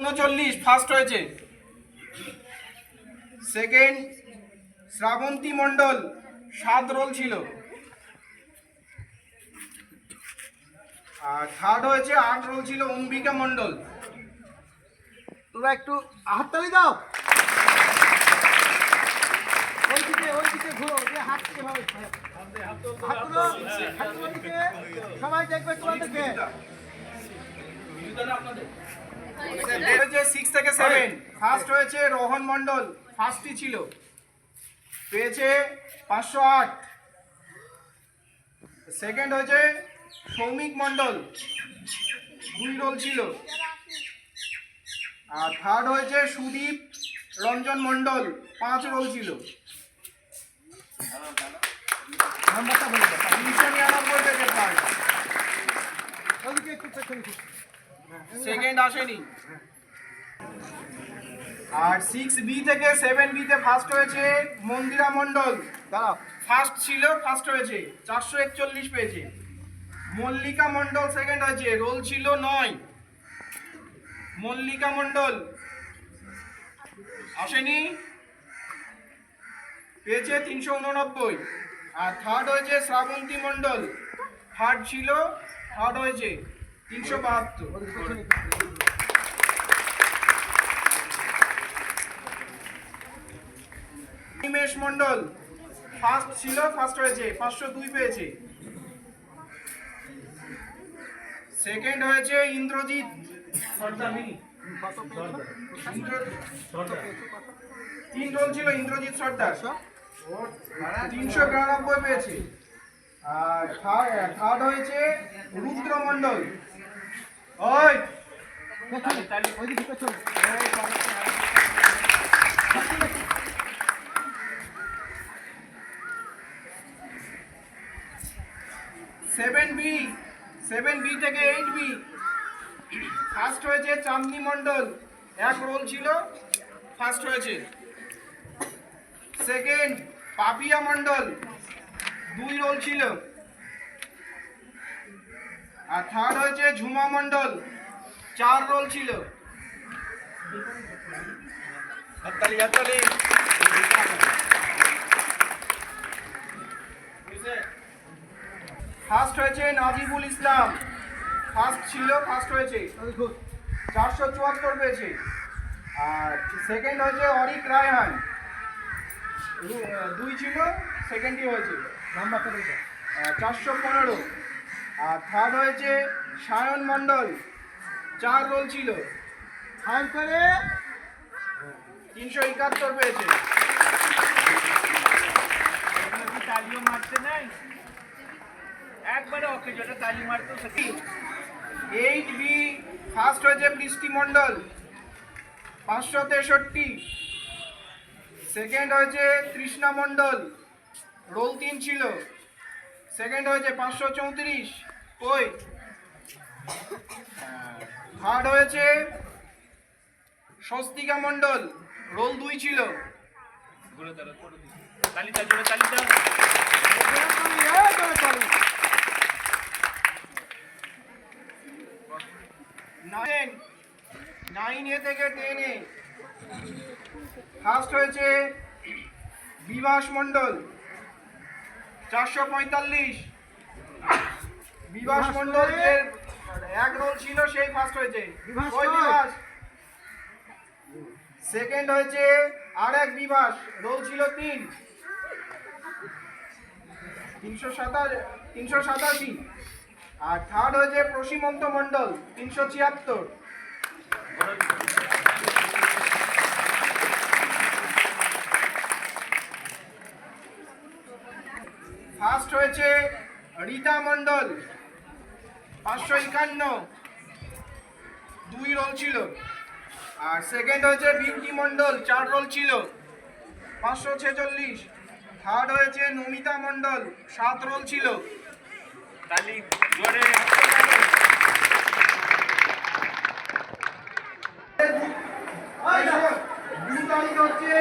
উনচল্লিশ ফার্স্ট হয়েছে। সেকেন্ড শ্রাবন্তী মণ্ডল, সাত রোল ছিল। আর থার্ড হয়েছে, আট রোল ছিল অম্বিকা মণ্ডল। তোমরা একটু হাততালি দাও। সবাই দেখবে তোমাদেরকে। হয়েছে থেকে সেভেন ফার্স্ট হয়েছে রোহন মণ্ডল ফার্স্টই ছিল। পেয়েছে পাঁচশো আট। সেকেন্ড হয়েছে সৌমিক মণ্ডল, দুই রোল ছিল। আর থার্ড হয়েছে সুদীপ রঞ্জন মণ্ডল, পাঁচ রোল ছিল। সেকেন্ড আসেনি। আর সিক্স বি থেকে সেভেন বিতে ফার্স্ট হয়েছে মন্দিরা মণ্ডল। ফার্স্ট ছিল ফার্স্ট হয়েছে, চারশো একচল্লিশ পেয়েছে। মল্লিকা মণ্ডল সেকেন্ড হয়েছে রোল ছিল নয়। মল্লিকা মণ্ডল আসেনি। পেয়েছে তিনশো উননব্বই। আর থার্ড হয়েছে শ্রাবন্তী মণ্ডল। থার্ড ছিল থার্ড হয়েছে। তিনশো বাহাত্তর। নিমেষ মণ্ডল ফার্স্ট ছিল ফার্স্ট হয়েছে পাঁচশো দুই পেয়েছে। সেকেন্ড হয়েছে ইন্দ্রজিৎ? তিন রোল ছিল ইন্দ্রজিৎ সর্দার। তিনশো বিরানব্বই পেয়েছে। আর থার্ড হয়েছে রুদ্র মণ্ডল ওই। পেছনে। সেভেন বি সেভেন বি থেকে এইট বি ফার্স্ট হয়েছে চাঁদনি মণ্ডল। এক রোল ছিল ফার্স্ট হয়েছে। সেকেন্ড পাপিয়া মণ্ডল। দুই রোল ছিল। আর থার্ড হয়েছে ঝুমা মণ্ডল। চার রোল ছিল। হাততালি হাততালি ফার্স্ট হয়েছে নাজিবুল ইসলাম। ফার্স্ট ছিল ফার্স্ট হয়েছে। চারশো চুয়াত্তর পেয়েছে। আর সেকেন্ড হয়েছে অরিক রায়হান। দুই ছিল সেকেন্ডই হয়েছে। দাও। চারশো পনেরো। আর থার্ড হয়েছে সায়ন মণ্ডল। চার রোল ছিল। ফাইন করে তিনশো একাত্তর পেয়েছে কি তালিও মারতে নাই। একবারে ওকে যেটা তালি মারতো সেটা এইট বি ফার্স্ট হয়েছে বৃষ্টি মণ্ডল। পাঁচশো তেষট্টি। সেকেন্ড হয়েছে তৃষ্ণা মণ্ডল। রোল তিন ছিল। সেকেন্ড হয়েছে পাঁচশো চৌত্রিশ। কই থার্ড হয়েছে স্বস্তিকা মণ্ডল। রোল দুই ছিল। নাইন নাইন এ থেকে টেন এ ফার্স্ট হয়েছে বিভাস মণ্ডল। চারশো পঁয়তাল্লিশ। বিভাস মণ্ডল যে এক রোল ছিল সেই ফার্স্ট হয়েছে। ওই বিভাস? সেকেন্ড হয়েছে আর এক বিভাস রোল ছিল তিন। তিনশো সাতাশ তিনশো সাতাশি। আর থার্ড হয়েছে প্রসীমন্ত মণ্ডল তিনশো ছিয়াত্তর। ফার্স্ট হয়েছে রীতা মণ্ডল পাঁচশো একান্ন। দুই রোল ছিল। আর সেকেন্ড হয়েছে বিউটি মণ্ডল চার রোল ছিল। পাঁচশো ছেচল্লিশ। থার্ড হয়েছে নমিতা মণ্ডল সাত রোল ছিল। হচ্ছে